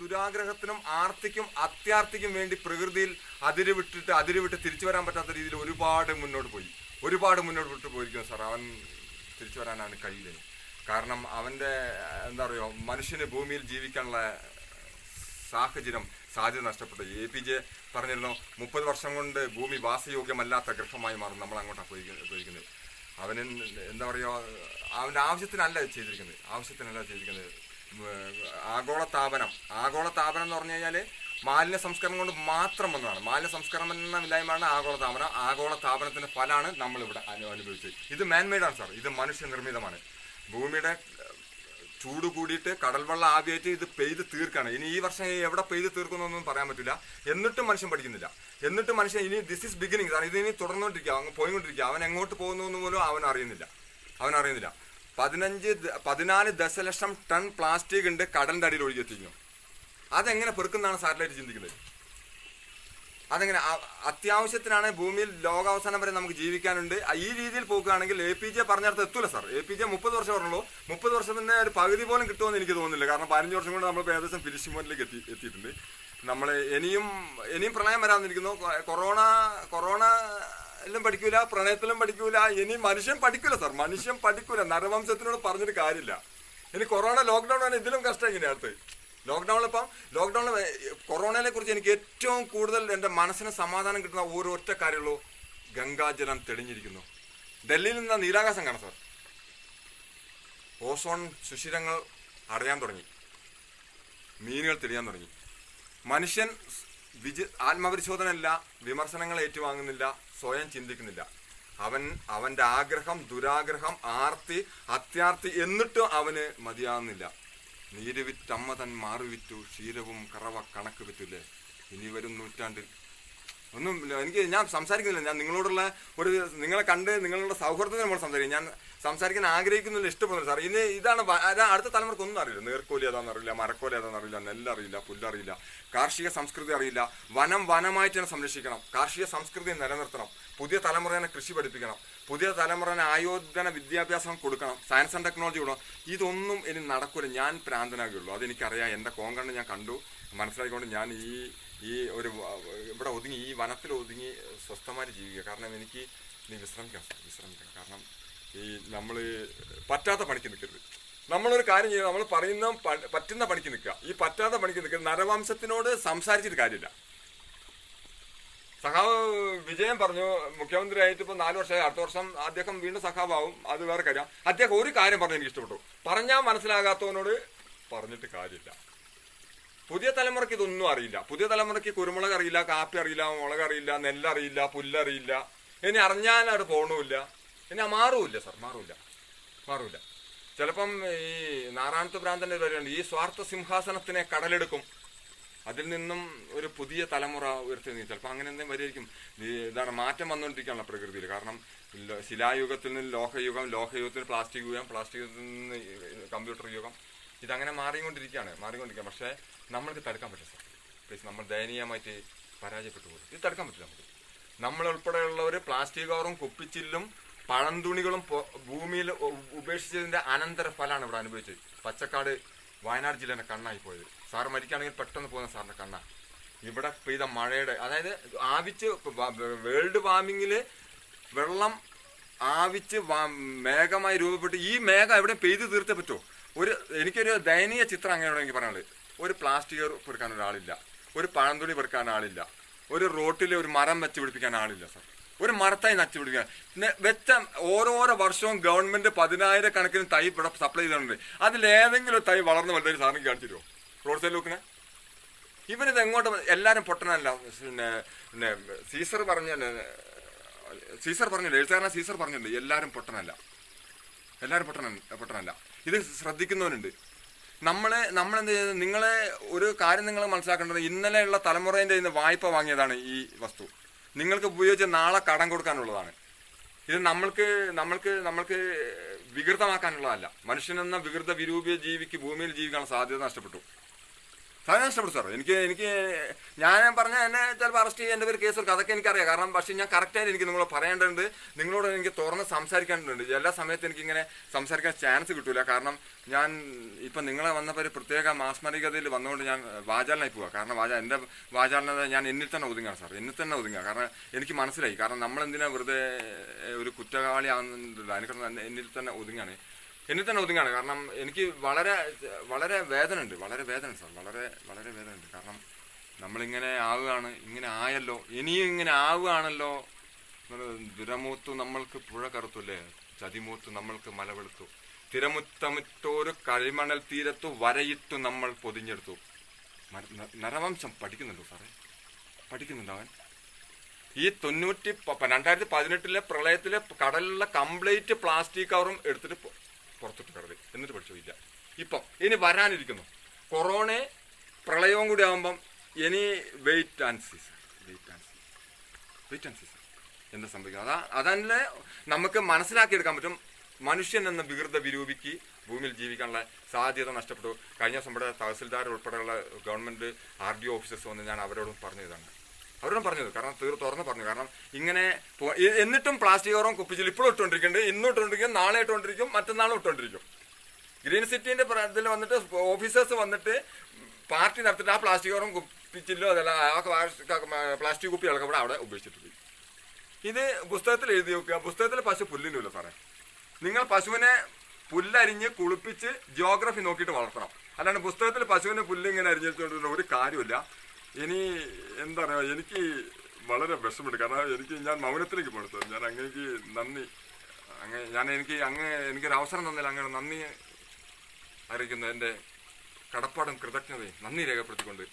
ദുരാഗ്രഹത്തിനും ആർത്തിക്കും അത്യാർത്തിക്കും വേണ്ടി പ്രകൃതിയിൽ അതിര് വിട്ടിട്ട് അതിര് വിട്ട് തിരിച്ചു വരാൻ പറ്റാത്ത രീതിയിൽ ഒരുപാട് മുന്നോട്ട് പോയി. ഒരുപാട് മുന്നോട്ട് വിട്ട് പോയിരിക്കുന്നു സാർ. അവൻ തിരിച്ചു വരാനാണ് കഴിയില്ല കാരണം അവന്റെ എന്താ പറയുക മനുഷ്യന് ഭൂമിയിൽ ജീവിക്കാനുള്ള സാഹചര്യം സാധ്യത നഷ്ടപ്പെട്ടു. എ പി ജെ പറഞ്ഞിരുന്നു മുപ്പത് വർഷം കൊണ്ട് ഭൂമി വാസയോഗ്യമല്ലാത്ത ഗ്രഹമായി മാറും നമ്മൾ അങ്ങോട്ടാണ് പോയി പോയിരിക്കുന്നത്. അവന് എന്താ പറയുക അവന്റെ ആവശ്യത്തിനല്ല ചെയ്തിരിക്കുന്നത്. ആവശ്യത്തിനല്ല ചെയ്തിരിക്കുന്നത്. ആഗോളതാപനം. ആഗോള താപനം എന്ന് പറഞ്ഞു കഴിഞ്ഞാൽ മാലിന്യ സംസ്കരണം കൊണ്ട് മാത്രം വന്നതാണ്. മാലിന്യ സംസ്കരണം എന്ന ഇല്ലായ്മയാണ് ആഗോള താപനം ആഗോള താപനത്തിന്റെ ഫലമാണ് നമ്മളിവിടെ അനു അനുഭവിച്ചത്. ഇത് മാൻമെയ്ഡാണ് സാർ ഇത് മനുഷ്യനിർമ്മിതമാണ്. ഭൂമിയുടെ ചൂട് കൂടിയിട്ട് കടൽവെള്ളം ആവിയായിട്ട് ഇത് പെയ്ത് തീർക്കാണ്. ഇനി ഈ വർഷം എവിടെ പെയ്ത് തീർക്കുന്നൊന്നും പറയാൻ പറ്റില്ല. എന്നിട്ടും മനുഷ്യൻ പഠിക്കുന്നില്ല. എന്നിട്ടും മനുഷ്യൻ ഇനി ദിസ് ഇസ് ബിഗിനിങ് സാർ ഇത് ഇനി തുടർന്നുകൊണ്ടിരിക്കുക അങ്ങ് പോയിക്കൊണ്ടിരിക്കുക. അവൻ എങ്ങോട്ട് പോകുന്നു പോലും അവൻ അറിയുന്നില്ല. അവൻ അറിയുന്നില്ല. പതിനഞ്ച് പതിനാല് ദശലക്ഷം ടൺ പ്ലാസ്റ്റിക് ഉണ്ട് കടലിന്റെ അടിയിൽ ഒഴുകിയെത്തിക്കുന്നു അതെങ്ങനെ പെറുക്കുന്നതാണ് സാറ്റലൈറ്റ് ചിന്തിക്കുന്നത്? അതെങ്ങനെ അത്യാവശ്യത്തിനാണ് ഭൂമിയിൽ ലോകാവസാനം വരെ നമുക്ക് ജീവിക്കാനുണ്ട്. ഈ രീതിയിൽ പോകുകയാണെങ്കിൽ എ പി ജെ പറഞ്ഞിടത്ത് എത്തൂല സാർ. എ പി ജെ മുപ്പത് വർഷം പറഞ്ഞുള്ളൂ. മുപ്പത് വർഷത്തിന്റെ ഒരു പകുതി പോലും കിട്ടുമെന്ന് എനിക്ക് തോന്നുന്നില്ല. കാരണം പതിനഞ്ച് വർഷം കൊണ്ട് നമ്മൾ ഏകദേശം ഫിനിഷിംഗ് പോയിന്റിലേക്ക് എത്തി എത്തിയിട്ടുണ്ട്. നമ്മൾ ഇനിയും ഇനിയും പ്രളയം വരാതിരിക്കുന്നു കൊറോണ കൊറോണ എല്ലാം പഠിക്കൂല പ്രണയത്തിലും പഠിക്കൂല ഇനി മനുഷ്യൻ പഠിക്കൂല സാർ മനുഷ്യൻ പഠിക്കൂല. നരവംശത്തിനോട് പറഞ്ഞിട്ട് കാര്യമില്ല. ഇനി കൊറോണ ലോക്ക്ഡൌൺ ആണ് ഇതിലും കഷ്ടം ഇങ്ങനെ അടുത്ത്. ലോക്ക്ഡൌണിൽ ഇപ്പം ലോക്ക്ഡൌണിൽ കൊറോണയെ കുറിച്ച് എനിക്ക് ഏറ്റവും കൂടുതൽ എന്റെ മനസ്സിന് സമാധാനം കിട്ടുന്ന ഒരു ഒറ്റ കാര്യമുള്ളൂ. ഗംഗാജലം തെളിഞ്ഞിരിക്കുന്നു. ഡൽഹിയിൽ നിന്ന് നീലാകാശം കാണാം സാർ ഓസോൺ സുഷിരങ്ങൾ അടയാൻ തുടങ്ങി. മീനുകൾ തെളിയാൻ തുടങ്ങി. മനുഷ്യൻ വിജ ആത്മപരിശോധനയില്ല വിമർശനങ്ങൾ ഏറ്റുവാങ്ങുന്നില്ല. സ്വയം ചിന്തിക്കുന്നില്ല. അവൻ അവന്റെ ആഗ്രഹം ദുരാഗ്രഹം ആർത്തി അത്യാർത്തി എന്നിട്ടും അവന് മതിയാകുന്നില്ല നീരുവിറ്റമ്മതൻ തൻ ക്ഷീരവും കറവ കണക്ക് വിറ്റില്ലേ? ഇനി വരും നൂറ്റാണ്ടിൽ. ഒന്നും എനിക്ക് ഞാൻ സംസാരിക്കുന്നില്ല. ഞാൻ നിങ്ങളോടുള്ള ഒരു നിങ്ങളെ കണ്ട് നിങ്ങളുടെ സൗഹൃദത്തിന് നമ്മൾ സംസാരിക്കും. ഞാൻ സംസാരിക്കാൻ ആഗ്രഹിക്കുന്നില്ല ഇഷ്ടപ്പെടുന്നു സാർ ഇനി ഇതാണ് അടുത്ത തലമുറയ്ക്ക് ഒന്നും അറിയില്ല. നേർക്കോലി ഏതാണെന്ന് അറിയില്ല മരക്കോലി ഏതാണെന്ന് അറിയില്ല നെല്ലറിയില്ല പുല്ലറിയില്ല കാർഷിക സംസ്കൃതി അറിയില്ല. വനം വനമായിട്ട് തന്നെ സംരക്ഷിക്കണം. കാർഷിക സംസ്കൃതി നിലനിർത്തണം. പുതിയ തലമുറേനെ കൃഷി പഠിപ്പിക്കണം. പുതിയ തലമുറേനെ ആയോധന വിദ്യാഭ്യാസം കൊടുക്കണം. സയൻസ് ആൻഡ് ടെക്നോളജി കൊടുക്കണം. ഇതൊന്നും ഇനി നടക്കൂല. ഞാൻ പ്രാന്തനാകുള്ളൂ അതെനിക്കറിയാം. എന്റെ കോങ്കണ്ണ് ഞാൻ കണ്ടു. മനസ്സിലാക്കിക്കൊണ്ട് ഞാൻ ഈ ഈ ഒരു ഇവിടെ ഒതുങ്ങി ഈ വനത്തിൽ ഒതുങ്ങി സ്വസ്ഥമായിട്ട് ജീവിക്കുക. കാരണം എനിക്ക് നീ വിശ്രമിക്കണം വിശ്രമിക്കണം. കാരണം ഈ നമ്മൾ പറ്റാത്ത പണിക്ക് നിൽക്കരുത്. നമ്മളൊരു കാര്യം ചെയ്യുക നമ്മൾ പറയുന്ന പറ്റുന്ന പണിക്ക് നിൽക്കുക. ഈ പറ്റാത്ത പണിക്ക് നിൽക്കുക നരവംശത്തിനോട് സംസാരിച്ചിട്ട് കാര്യമില്ല. സഖാവ് വിജയൻ പറഞ്ഞു. മുഖ്യമന്ത്രി ആയിട്ട് ഇപ്പൊ നാല് വർഷമായി. അടുത്ത വർഷം അദ്ദേഹം വീണ്ടും സഖാവാവും. അത് വേറെ കാര്യം. അദ്ദേഹം ഒരു കാര്യം പറഞ്ഞു എനിക്ക് ഇഷ്ടപ്പെട്ടു. പറഞ്ഞാൽ മനസ്സിലാകാത്തവനോട് പറഞ്ഞിട്ട് കാര്യമില്ല. പുതിയ തലമുറയ്ക്ക് ഇതൊന്നും അറിയില്ല. പുതിയ തലമുറയ്ക്ക് കുരുമുളക് അറിയില്ല കാപ്പി അറിയില്ല മുളക് അറിയില്ല നെല്ലറിയില്ല പുല്ലറിയില്ല ഇനി അറിഞ്ഞാൽ അവിടെ പോകണമില്ല ഇനി മാറൂല്ല സർ മാറൂല്ല. മാറൂല്ല. ചിലപ്പം ഈ നാറാണത്ത് ഭ്രാന്തന്റെ ഒരു വരെയുണ്ട് ഈ സ്വാർത്ഥ സിംഹാസനത്തിനെ കടലെടുക്കും. അതിൽ നിന്നും ഒരു പുതിയ തലമുറ ഉയർത്തി ചിലപ്പോൾ അങ്ങനെ എന്തെങ്കിലും വരിയായിരിക്കും. ഇതാണ് മാറ്റം വന്നുകൊണ്ടിരിക്കുകയാണ് പ്രകൃതിയിൽ. കാരണം ശിലായുഗത്തിൽ നിന്ന് ലോഹയുഗം ലോഹയുഗത്തിൽ പ്ലാസ്റ്റിക് യുഗം പ്ലാസ്റ്റിക് യുഗത്തിൽ നിന്ന് കമ്പ്യൂട്ടർ യുഗം ഇതങ്ങനെ മാറിക്കൊണ്ടിരിക്കുകയാണ് മാറിക്കൊണ്ടിരിക്കുക പക്ഷേ നമ്മൾക്ക് തടുക്കാൻ പറ്റില്ല സാർ. പ്ലീസ് നമ്മൾ ദയനീയമായിട്ട് പരാജയപ്പെട്ടു പോകും ഇത് തടുക്കാൻ പറ്റില്ല നമുക്ക്. നമ്മൾ ഉൾപ്പെടെയുള്ളവർ പ്ലാസ്റ്റിക് കവറും കുപ്പിച്ചില്ലും പഴംതുണികളും പൊ- ഭൂമിയിൽ ഉപേക്ഷിച്ചതിന്റെ അനന്തര ഫലമാണ് ഇവിടെ അനുഭവിച്ചത്. പച്ചക്കാട് വയനാട് ജില്ലേന്റെ കണ്ണായി പോയത്. സാർ മരിക്കുകയാണെങ്കിൽ പെട്ടെന്ന് പോകുന്ന സാറിന്റെ കണ്ണ. ഇവിടെ പെയ്ത മഴയുടെ അതായത് ആവിച്ച് വേൾഡ് വാർമിങ്ങിൽ വെള്ളം ആവിച്ച് മേഘമായി രൂപപ്പെട്ട് ഈ മേഘം എവിടെ പെയ്ത് തീർത്തേ പറ്റുമോ ഒരു എനിക്കൊരു ദയനീയ ചിത്രം അങ്ങനെയാണ് എനിക്ക് പറയാനുള്ളത്. ഒരു പ്ലാസ്റ്റിക് പെറുക്കാൻ ഒരാളില്ല. ഒരു പഴംതുണി പെറുക്കാൻ ആളില്ല. ഒരു റോട്ടിൽ ഒരു മരം വെച്ച് പിടിപ്പിക്കാൻ ആളില്ല സാർ ഒരു മരത്തായി നച്ചു പിടിക്കാൻ പിന്നെ വെച്ച ഓരോരോ വർഷവും ഗവൺമെന്റ് പതിനായിരക്കണക്കിന് തൈ ഇവിടെ സപ്ലൈ ചെയ്തിട്ടുണ്ട്. അതിലേതെങ്കിലും തൈ വളർന്ന് സാറിന് കാണിച്ചു തരുമോ റോഡ് സൈഡിൽ നോക്കണേ ഇവനിത് എങ്ങോട്ട് എല്ലാവരും പൊട്ടനല്ല. പിന്നെ പിന്നെ സീസർ പറഞ്ഞ സീസർ പറഞ്ഞില്ല? എഴുത്തുകാരനാ സീസർ പറഞ്ഞിട്ടുണ്ട് എല്ലാവരും പൊട്ടനല്ല. എല്ലാവരും പൊട്ടന പൊട്ടനല്ല. ഇത് ശ്രദ്ധിക്കുന്നവരുണ്ട് നമ്മളെ നമ്മളെന്ത് ചെയ്തത് നിങ്ങളെ ഒരു കാര്യം നിങ്ങൾ മനസ്സിലാക്കേണ്ടത് ഇന്നലെയുള്ള തലമുറേന്റെ ഇന്ന് വായ്പ വാങ്ങിയതാണ് ഈ വസ്തു. നിങ്ങൾക്ക് ഉപയോഗിച്ച് നാളെ കടം കൊടുക്കാനുള്ളതാണ്. ഇത് നമ്മൾക്ക് നമ്മൾക്ക് നമ്മൾക്ക് വികൃതമാക്കാനുള്ളതല്ല. മനുഷ്യനെന്ന വികൃത വിരൂപിയ ജീവിക്ക് ഭൂമിയിൽ ജീവിക്കാനുള്ള സാധ്യത നഷ്ടപ്പെട്ടു. സാധനം നഷ്ടപ്പെട്ടു എനിക്ക് എനിക്ക് ഞാൻ പറഞ്ഞ എന്നെ ചിലപ്പോൾ അറസ്റ്റ് ചെയ്യുക എന്റെ പേര് കേസ് എടുക്കും. അതൊക്കെ എനിക്കറിയാം. കാരണം പക്ഷേ ഞാൻ കറക്റ്റായിട്ട് എനിക്ക് നിങ്ങളോട് പറയേണ്ടതുണ്ട്. നിങ്ങളോട് എനിക്ക് തുറന്ന് സംസാരിക്കേണ്ടതുണ്ട് എല്ലാ സമയത്തും എനിക്കിങ്ങനെ സംസാരിക്കാൻ ചാൻസ് കിട്ടൂല. കാരണം ഞാൻ ഇപ്പം നിങ്ങളെ വന്നപ്പോൾ പ്രത്യേക മാസ്മരികതയിൽ വന്നുകൊണ്ട് ഞാൻ വാചാലനായി പോവുക കാരണം വാചാ എന്റെ വാചാലനത ഞാൻ എന്നിൽ തന്നെ ഒതുങ്ങാണ് സാർ എന്നിൽ തന്നെ ഒതുങ്ങുക കാരണം എനിക്ക് മനസ്സിലായി. കാരണം നമ്മളെന്തിനാ വെറുതെ ഒരു കുറ്റവാളിയാകുന്നുണ്ടല്ലോ അതിനെ എനിക്ക് എന്നിൽ തന്നെ ഒതുങ്ങാണ്. എന്നിൽ തന്നെ ഒതുങ്ങാണ്. കാരണം എനിക്ക് വളരെ വളരെ വേദന ഉണ്ട് വളരെ വേദന സാർ. വളരെ വളരെ വേദന ഉണ്ട് കാരണം നമ്മളിങ്ങനെ ആവുകയാണ്. ഇങ്ങനെ ആയല്ലോ. ഇനിയും ഇങ്ങനെ ആവുകയാണല്ലോ ദുരമൂത്തു നമ്മൾക്ക് പുഴ കറുത്തുല്ലേ ചതിമൂത്തു നമ്മൾക്ക് മലവെളുത്തു തിരമുത്തമുറ്റോരു കളിമണൽ തീരത്തു വരയിട്ടു നമ്മൾ പൊതിഞ്ഞെടുത്തു. നരവംശം പഠിക്കുന്നുണ്ടോ സാറേ? പഠിക്കുന്നുണ്ടോ അവൻ? ഈ തൊണ്ണൂറ്റി രണ്ടായിരത്തി പതിനെട്ടിലെ പ്രളയത്തിലെ കടലിലുള്ള കംപ്ലീറ്റ് പ്ലാസ്റ്റിക് കവറും എടുത്തിട്ട് പുറത്തിട്ട് കിടത്തി എന്നിട്ട് പഠിച്ചു ഇല്ല. ഇപ്പം ഇനി വരാനിരിക്കുന്നു. കൊറോണ പ്രളയവും കൂടി ആകുമ്പം ഇനി wait and season wait and season wait and season എന്താ സംഭവിക്കുന്നത് അതാ അതന്നെ നമുക്ക് മനസ്സിലാക്കിയെടുക്കാൻ പറ്റും. മനുഷ്യൻ എന്ന വികൃത വിരൂപിക്ക് ഭൂമിയിൽ ജീവിക്കാനുള്ള സാധ്യത നഷ്ടപ്പെട്ടു. കഴിഞ്ഞ ദിവസം ഇവിടെ തഹസിൽദാർ ഉൾപ്പെടെയുള്ള ഗവൺമെന്റ് ആർ ഡി ഓഫീസേഴ്സ് വന്ന് ഞാൻ അവരോടും പറഞ്ഞതാണ്. അവരോടും പറഞ്ഞത്. കാരണം തീർ തുറന്ന് പറഞ്ഞു. കാരണം ഇങ്ങനെ എന്നിട്ടും പ്ലാസ്റ്റിക് ഓറം കുപ്പിച്ചിൽ ഇപ്പോഴും ഇട്ടുകൊണ്ടിരിക്കുന്നുണ്ട്. ഇന്നും ഇട്ടുകൊണ്ടിരിക്കും. നാളെ ഇട്ടുകൊണ്ടിരിക്കും. മറ്റന്നാളും ഇട്ടുകൊണ്ടിരിക്കും. ഗ്രീൻ സിറ്റിന്റെ ഇതിൽ വന്നിട്ട് ഓഫീസേഴ്സ് വന്നിട്ട് പാർട്ടി നടത്തിയിട്ട് ആ പ്ലാസ്റ്റിക് കവറും കുപ്പിച്ചില്ലോ അതല്ല ആ പ്ലാസ്റ്റിക് കുപ്പി ഇവിടെ അവിടെ ഉപയോഗിച്ചിട്ടുണ്ട് പോയി. ഇത് പുസ്തകത്തിൽ എഴുതി വെക്കുക. പുസ്തകത്തിൽ പശു പുല്ലിനുമില്ല സാറേ. നിങ്ങൾ പശുവിനെ പുല്ലരിഞ്ഞ് കുളിപ്പിച്ച് ജിയോഗ്രഫി നോക്കിയിട്ട് വളർത്തണം. അല്ലാണ്ട് പുസ്തകത്തിൽ പശുവിനെ പുല്ല് ഇങ്ങനെ അരിഞ്ഞിട്ടുള്ള ഒരു കാര്യമില്ല ഇനി എന്താ പറയുക എനിക്ക് വളരെ വിഷമുണ്ട് കാരണം എനിക്ക് ഞാൻ മൗനത്തിലേക്ക് പോകണം ഞാൻ അങ്ങേക്ക് നന്ദി. അങ്ങ് ഞാൻ എനിക്ക് അങ്ങ് എനിക്കൊരു അവസരം തന്നില്ല അങ്ങനെ നന്ദി അറിയിക്കുന്ന. എന്റെ കടപ്പാടും കൃതജ്ഞതയും നന്ദി രേഖപ്പെടുത്തിക്കൊണ്ട്